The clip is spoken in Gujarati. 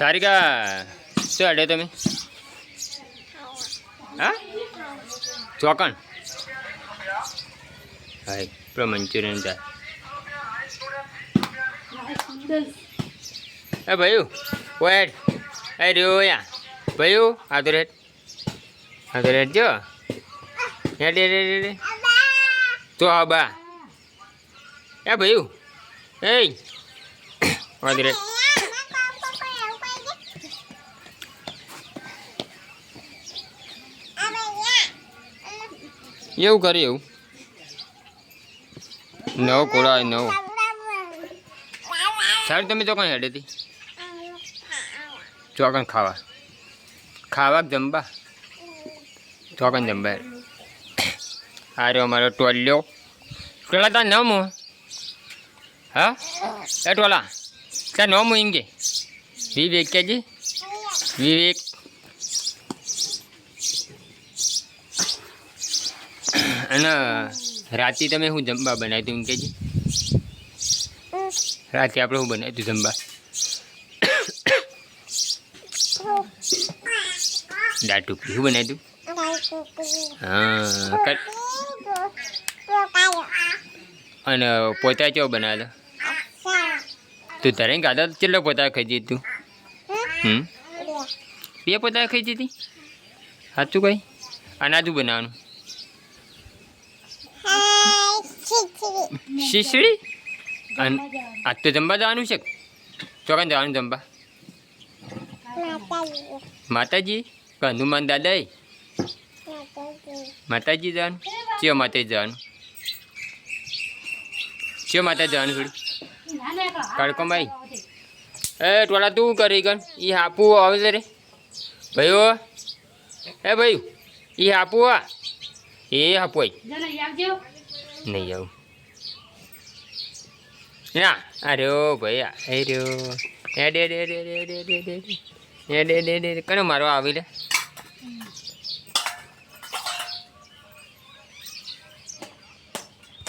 સારિકા શું અડે તમે હા ચોકણ હા પેલો મંચુરિયન ચાલ એ ભાઈ વેટ એ રહ્યો યા ભાઈ આ તો રેટ આ તો રેટ જો હેડ હેડ હેડ હેડ તો હા બા એ ભાઈ એ આ તો રેટ એવું કરી એવું. નવો કોળા નવો. સારું તમે ચોકણ હેડેથી ચોકણ ખાવા. ખાવા જમવા? ચોકન જમવા. રહ્યો અમારો ટોલ્યો. ટોલા તાર નામ હું? હા એ ટોલા, તાર નવ હું ઇંગે વિવેક કેજી વિવેક. અને રાતે તમે શું જમવા બનાવ્યું હતું એમ કેજી રાતે આપણે શું બનાવ્યું હતું જમવા? દાળ શું બનાવ્યું? હતું હા અને પોતા ચો બનાવ્યો તું તારે તો કેટલો પોતા ખાઈ તું? હમ? બે પોતા ખાઈ જતી? સાચું કઈ? અનાજું બનાવવાનું? શીશડી અને આજ તો જમવા જવાનું છે. ચોકન જવાનું જમવા. માતાજી. કે હનુમાન દાદા માતાજી જવાનું? ચિયો માતાજી જવાનું? ચિયો માતા જવાનું થોડી. કડકોમાં એ ટોળા તું કરી ગણ એ હાપુ આવે રે. ભાઈઓ. એ ભાઈ એ હાપુ આ એ હાપુ આઈ નહીં આવું ના અરે ભાઈ આ રહ્યો એ ડે ડે ડે ડે ડે ડે ડે એ ડે ડે ડે કને મારો આવી લે